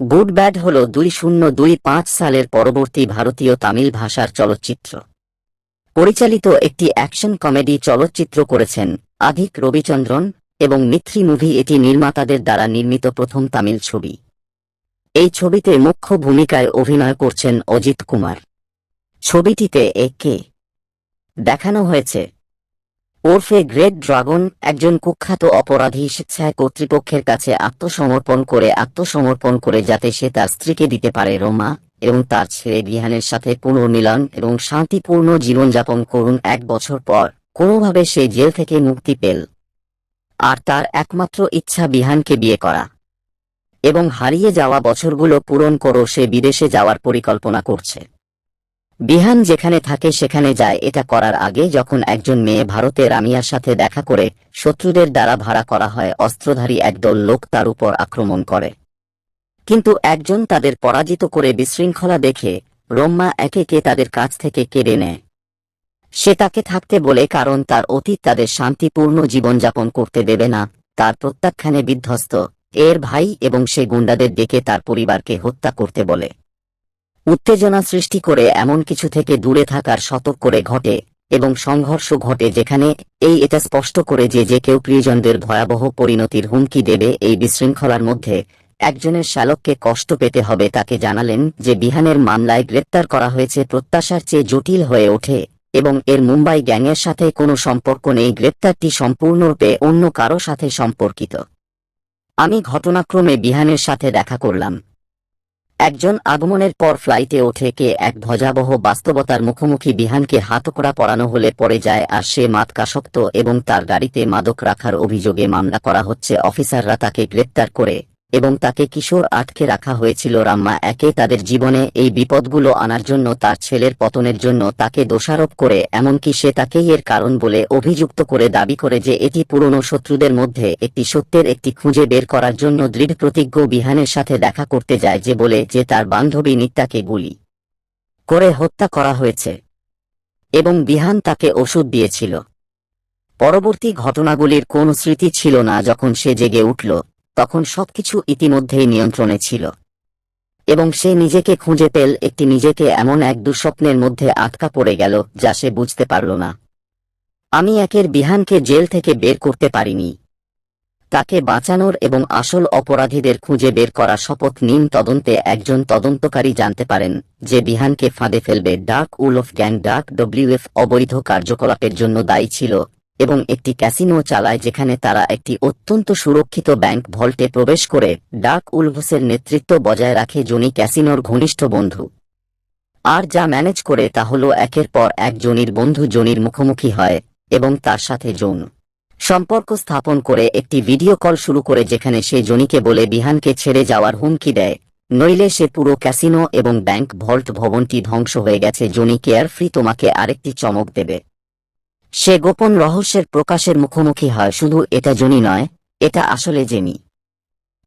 Good bad হল দুই শূন্য দুই পাঁচ সালের পরবর্তী ভারতীয় তামিল ভাষার চলচ্চিত্র। পরিচালিত একটি অ্যাকশন কমেডি চলচ্চিত্র করেছেন আধিক রবিচন্দ্রন এবং মিথ্রি মুভি এটি নির্মাতাদের দ্বারা নির্মিত প্রথম তামিল ছবি। এই ছবিতে মুখ্য ভূমিকায় অভিনয় করছেন অজিত কুমার। ছবিটিতে একে দেখানো হয়েছে ওরফে গ্রেট ড্রাগন একজন কুখ্যাত অপরাধী স্বেচ্ছায় কর্তৃপক্ষের কাছে আত্মসমর্পণ করে আত্মসমর্পণ করে যাতে সে তার স্ত্রীকে দিতে পারে রোমা এবং তার ছেলে বিহানের সাথে পুনর্মিলন এবং শান্তিপূর্ণ জীবনযাপন করুন এক বছর পর। কোনোভাবে সে জেল থেকে মুক্তি পেল। আর তার একমাত্র ইচ্ছা বিহানকে বিয়ে করা। এবং হারিয়ে যাওয়া বছরগুলো পূরণ করো সে বিদেশে যাওয়ার পরিকল্পনা করছে। বিহান যেখানে থাকে সেখানে যায়। এটা করার আগে যখন একজন মেয়ে ভারতে রামিয়ার সাথে দেখা করে, শত্রুদের দ্বারা ভাড়া করা হয়, অস্ত্রধারী একদল লোক তার উপর আক্রমণ করে। কিন্তু একজন তাদের পরাজিত করে বিশৃঙ্খলা দেখে রোম্মা একে কে তাদের কাছ থেকে কেড়ে নেয়। সে তাকে থাকতে বলে, কারণ তার অতীত তাদের শান্তিপূর্ণ জীবনযাপন করতে দেবে না। তার প্রত্যাখ্যানে বিধ্বস্ত। এর ভাই এবং সে গুন্ডাদের ডেকে তার পরিবারকে হত্যা করতে বলে। উত্তেজনা সৃষ্টি করে এমন কিছু থেকে দূরে থাকার শতক করে ঘটে এবং সংঘর্ষ ঘটে যেখানে এই এটা স্পষ্ট করে যে যে কেউ প্রিয়জনদের ভয়াবহ পরিণতির হুমকি দেবে এই বিশৃঙ্খলার মধ্যে একজনের শ্যালককে কষ্ট পেতে হবে তাকে জানালেন যে বিহানের মামলায় গ্রেপ্তার করা হয়েছে প্রত্যাশার চেয়ে জটিল হয়ে ওঠে এবং এর মুম্বাই গ্যাংয়ের সাথে কোনো সম্পর্ক নেই, গ্রেপ্তারটি সম্পূর্ণরূপে অন্য কারও সাথে সম্পর্কিত। আমি ঘটনাক্রমে বিহানের সাথে দেখা করলাম। একজন আগমনের পর ফ্লাইটে ওঠে কে এক ধ্বজাবহ বাস্তবতার মুখোমুখি বিহানকে হাতকড়া পরানো হলে পরে যায় আর সে মাতকাসক্ত এবং তার গাড়িতে মাদক রাখার অভিযোগে মামলা করা হচ্ছে। অফিসাররা তাকে গ্রেপ্তার করে এবং তাকে কিশোর আটকে রাখা হয়েছিল। রাম্মা একে তাদের জীবনে এই বিপদগুলো আনার জন্য তার ছেলের পতনের জন্য তাকে দোষারোপ করে, এমনকি সে তাকেই এর কারণ বলে অভিযুক্ত করে দাবি করে যে এটি পুরনো শত্রুদের মধ্যে একটি সত্যের একটি খুঁজে বের করার জন্য দৃঢ় প্রতিজ্ঞ বিহানের সাথে দেখা করতে যায় যে বলে যে তার বান্ধবী নিত্যাকে গুলি করে হত্যা করা হয়েছে এবং বিহান তাকে ওষুধ দিয়েছিল। পরবর্তী ঘটনাগুলির কোনো স্মৃতি ছিল না যখন সে জেগে উঠল। তখন সবকিছু ইতিমধ্যেই নিয়ন্ত্রণে ছিল। এবং সে নিজেকে খুঁজে পেল, একটি নিজেকে এমন এক দুঃস্বপ্নের মধ্যে আটকা পড়ে গেল, যা সে বুঝতে পারল না। আমি একের বিহানকে জেল থেকে বের করতে পারিনি। তাকে বাঁচানোর এবং আসল অপরাধীদের খুঁজে বের করা শপথ নিন তদন্তে একজন তদন্তকারী জানতে পারেন, যে বিহানকে ফাঁদে ফেলবে ডার্ক উল অফ গ্যাং ডার্ক ডব্লিউএফ অবৈধ কার্যকলাপের জন্য দায়ী ছিল এবং একটি ক্যাসিনো চালায় যেখানে তারা একটি অত্যন্ত সুরক্ষিত ব্যাংক ভল্টে প্রবেশ করে, ডাক উলভসের নেতৃত্ব বজায় রাখে জনি ক্যাসিনোর ঘনিষ্ঠ বন্ধু। আর যা ম্যানেজ করে তা হল একের পর এক জনির বন্ধু জনির মুখোমুখি হয়, এবং তার সাথে যৌন সম্পর্ক স্থাপন করে একটি ভিডিও কল শুরু করে যেখানে সে জনিকে বলে, বিহানকে ছেড়ে যাওয়ার হুমকি দেয়। নইলে সে পুরো ক্যাসিনো এবং ব্যাংক ভল্ট ভবনটি ধ্বংস হয়ে গেছে। জনি কেয়ার ফ্রি তোমাকে আরেকটি চমক দেবে। সে গোপন রহস্যের প্রকাশের মুখোমুখি হয়, শুধু এটা জনি নয়, এটা আসলে জেমি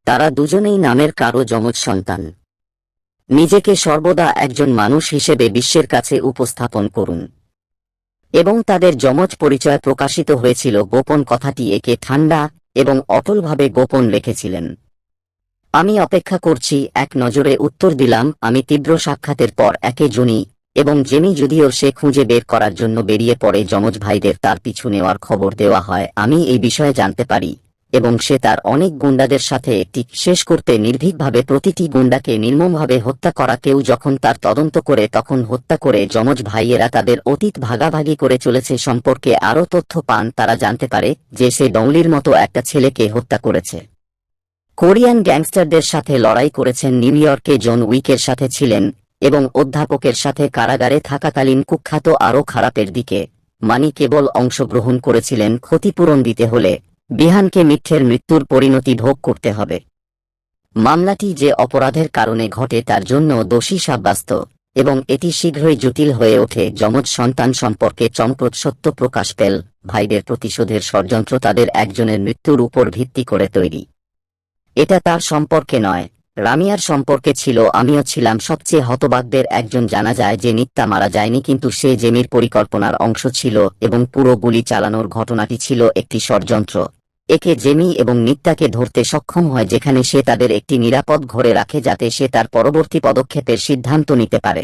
তারা দুজনেই নামের কারও যমজ সন্তান। নিজেকে সর্বদা একজন মানুষ হিসেবে বিশ্বের কাছে উপস্থাপন করুন। এবং তাদের যমজ পরিচয় প্রকাশিত হয়েছিল, গোপন কথাটি একে ঠান্ডা এবং অটলভাবে গোপন রেখেছিলেন। আমি অপেক্ষা করছি, এক নজরে উত্তর দিলাম, আমি তীব্র সাক্ষাতের পর একে জনি এবং জেমি যদিও সে খুঁজে বের করার জন্য বেরিয়ে পড়ে যমজ ভাইদের তার পিছু নেওয়ার খবর দেওয়া হয়, আমি এই বিষয়ে জানতে পারি। এবং সে তার অনেক গুন্ডাদের সাথে একটি শেষ করতে নির্ভীকভাবে প্রতিটি গুন্ডাকে নির্মমভাবে হত্যা করা কেউ যখন তার তদন্ত করে তখন হত্যা করে যমজ ভাইয়েরা তাদের অতীত ভাগাভাগি করে চলেছে সম্পর্কে আরও তথ্য পান তারা জানতে পারে যে সে ডংলির মতো একটা ছেলেকে হত্যা করেছে। কোরিয়ান গ্যাংস্টারদের সাথে লড়াই করেছেন নিউ ইয়র্কে জন উইকের সাথে ছিলেন এবং অধ্যাপকের সাথে কারাগারে থাকাকালীন কুখ্যাত আরও খারাপের দিকে। মানি কেবল অংশগ্রহণ করেছিলেন ক্ষতিপূরণ দিতে হলে, বিহানকে মিথ্যের মৃত্যুর পরিণতি ভোগ করতে হবে। মামলাটি যে অপরাধের কারণে ঘটে তার জন্য দোষী সাব্যস্ত, এবং এটি শীঘ্রই জটিল হয়ে ওঠে। যমজ সন্তান সম্পর্কে চমকপ্রদ সত্য প্রকাশ পেল। ভাইদের প্রতিশোধের ষড়যন্ত্র তাদের একজনের মৃত্যুর উপর ভিত্তি করে তৈরি। এটা তার সম্পর্কে নয় রামিয়ার সম্পর্কে ছিল, আমিও ছিলাম সবচেয়ে হতবাকদের একজন জানা যায় যে নিত্যা মারা যায়নি কিন্তু সে জেমির পরিকল্পনার অংশ ছিল এবং পুরো গুলি চালানোর ঘটনাটি ছিল একটি ষড়যন্ত্র। একে জেমি এবং নিত্যাকে ধরতে সক্ষম হয় যেখানে সে তাদের একটি নিরাপদ ঘরে রাখে যাতে সে তার পরবর্তী পদক্ষেপের সিদ্ধান্ত নিতে পারে।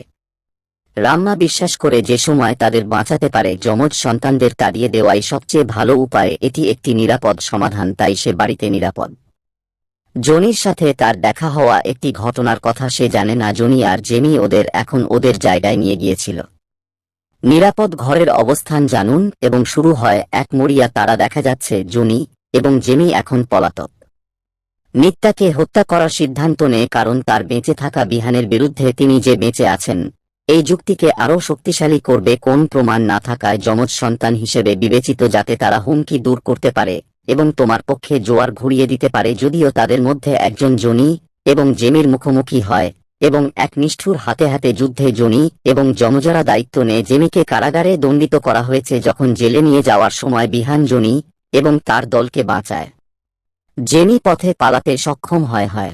রাম্মা বিশ্বাস করে যে সময় তাদের বাঁচাতে পারে, যমজ সন্তানদের তাড়িয়ে দেওয়াই সবচেয়ে ভালো উপায়, এটি একটি নিরাপদ সমাধান, তাই সে বাড়িতে নিরাপদ। জনির সাথে তার দেখা হওয়া একটি ঘটনার কথা সে জানে না, জনি আর জেমি ওদের এখন ওদের জায়গায় নিয়ে গিয়েছিল। নিরাপদ ঘরের অবস্থান জানুন এবং শুরু হয় এক মরিয়া তারা দেখা যাচ্ছে, জনি এবং জেমি এখন পলাতক। নিত্যাকে হত্যা করার সিদ্ধান্ত নেয় কারণ তার বেঁচে থাকা বিহানের বিরুদ্ধে তিনি যে বেঁচে আছেন, এই যুক্তিকে আরও শক্তিশালী করবে কোন প্রমাণ না থাকায় যমজ সন্তান হিসেবে বিবেচিত যাতে তারা হুমকি দূর করতে পারে। এবং তোমার পক্ষে জোয়ার ঘুরিয়ে দিতে পারে যদিও তাদের মধ্যে একজন জনি এবং জেমির মুখোমুখি হয়, এবং এক নিষ্ঠুর হাতে হাতে যুদ্ধে জনি এবং যমজারা দায়িত্ব নেয়। জেমিকে কারাগারে দণ্ডিত করা হয়েছে যখন জেলে নিয়ে যাওয়ার সময় বিহান জনি এবং তার দলকে বাঁচায়। জেমি পথে পালাতে সক্ষম হয় হয়।